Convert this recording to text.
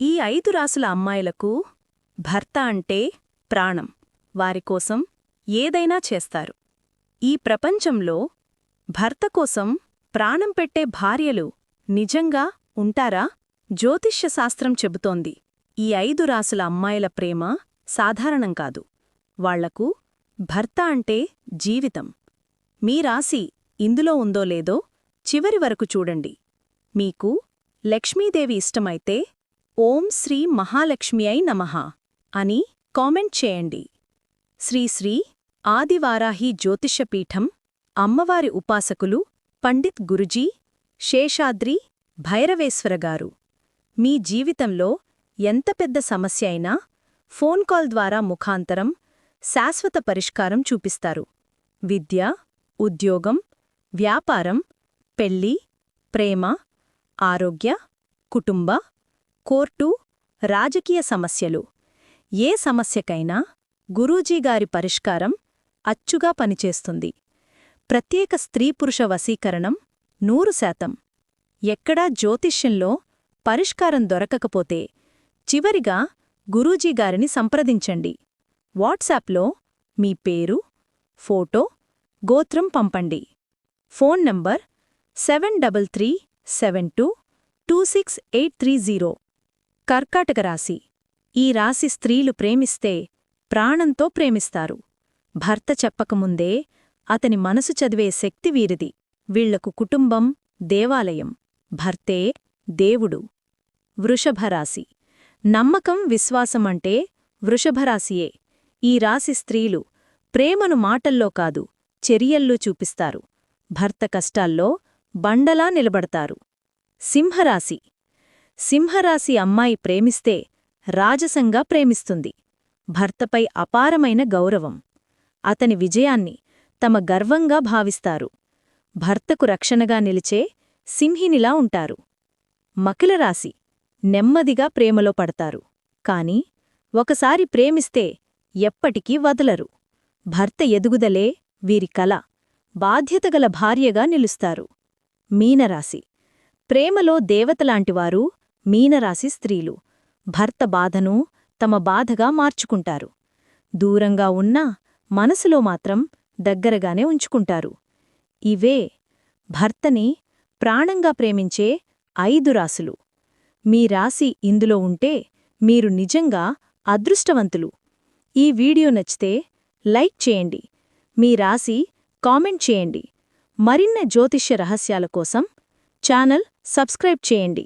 ఈ ఐదు రాసుల అమ్మాయిలకు భర్త అంటే ప్రాణం. వారికోసం ఏదైనా చేస్తారు. ఈ ప్రపంచంలో భర్త కోసం ప్రాణం పెట్టే భార్యలు నిజంగా ఉంటారా? జ్యోతిష్యశాస్త్రం చెబుతోంది. ఈ ఐదు రాసుల అమ్మాయిల ప్రేమ సాధారణం కాదు. వాళ్ళకు భర్త అంటే జీవితం. మీ రాశి ఇందులో ఉందో లేదో చివరి వరకు చూడండి. మీకు లక్ష్మీదేవి ఇష్టమైతే ఓం శ్రీ మహాలక్ష్మి అయి నమః అని కామెంట్ చేయండి. శ్రీశ్రీ ఆదివారాహి జ్యోతిష్యపీఠం అమ్మవారి ఉపాసకులు పండిత్ గురుజీ శేషాద్రి భైరవేశ్వరగారు మీ జీవితంలో ఎంత పెద్ద సమస్య అయినా ఫోన్ కాల్ ద్వారా ముఖాంతరం శాశ్వత పరిష్కారం చూపిస్తారు. విద్య ఉద్యోగం వ్యాపారం పెళ్ళి ప్రేమ ఆరోగ్య కుటుంబ కోర్టు రాజకీయ సమస్యలు. ఏ సమస్యకైనా గురూజీగారి పరిష్కారం అచ్చుగా పనిచేస్తుంది. ప్రత్యేక స్త్రీపురుష వశీకరణం నూరు శాతం. ఎక్కడా జ్యోతిష్యంలో పరిష్కారం దొరకకపోతే చివరిగా గురూజీగారిని సంప్రదించండి. వాట్సాప్లో మీ పేరు ఫోటో గోత్రం పంపండి. Phone number seven double three seven two two six eight three zero. కర్కాటక రాశి. ఈ రాశి స్త్రీలు ప్రేమిస్తే ప్రాణంతో ప్రేమిస్తారు. భర్త చెప్పకముందే అతని మనసు చదివే శక్తి వీరిది. వీళ్ళకు కుటుంబం దేవాలయం. భర్తే దేవుడు. వృషభరాశి నమ్మకం విశ్వాసమంటే వృషభరాశియే ఈ రాశి స్త్రీలు ప్రేమను మాటల్లో కాదు చెరియల్లో చూపిస్తారు. భర్త కష్టాల్లో బండలా నిలబడతారు. సింహరాశి. సింహరాశి అమ్మాయి ప్రేమిస్తే రాజసంగా ప్రేమిస్తుంది. భర్తపై అపారమైన గౌరవం. అతని విజయాన్ని తమ గర్వంగా భావిస్తారు. భర్తకు రక్షణగా నిలిచే సింహినిలా ఉంటారు. మకిలరాశి నెమ్మదిగా ప్రేమలో పడతారు. కాని ఒకసారి ప్రేమిస్తే ఎప్పటికీ వదలరు. భర్త ఎదుగుదలే వీరి కల బాధ్యతగల భార్యగా నిలుస్తారు. మీనరాశి ప్రేమలో దేవతలాంటివారు మీనరాశి స్త్రీలు. భర్త బాధను తమ బాధగా మార్చుకుంటారు. దూరంగా ఉన్నా మనసులో మాత్రం దగ్గరగానే ఉంచుకుంటారు. ఇవే భర్తని ప్రాణంగా ప్రేమించే ఐదు రాసులు మీ రాశి ఇందులో ఉంటే మీరు నిజంగా అదృష్టవంతులు. ఈ వీడియో నచ్చితే లైక్ చేయండి. మీ రాశి కామెంట్ చేయండి. మరిన్న జ్యోతిష్య రహస్యాల కోసం ఛానల్ సబ్స్క్రైబ్ చేయండి.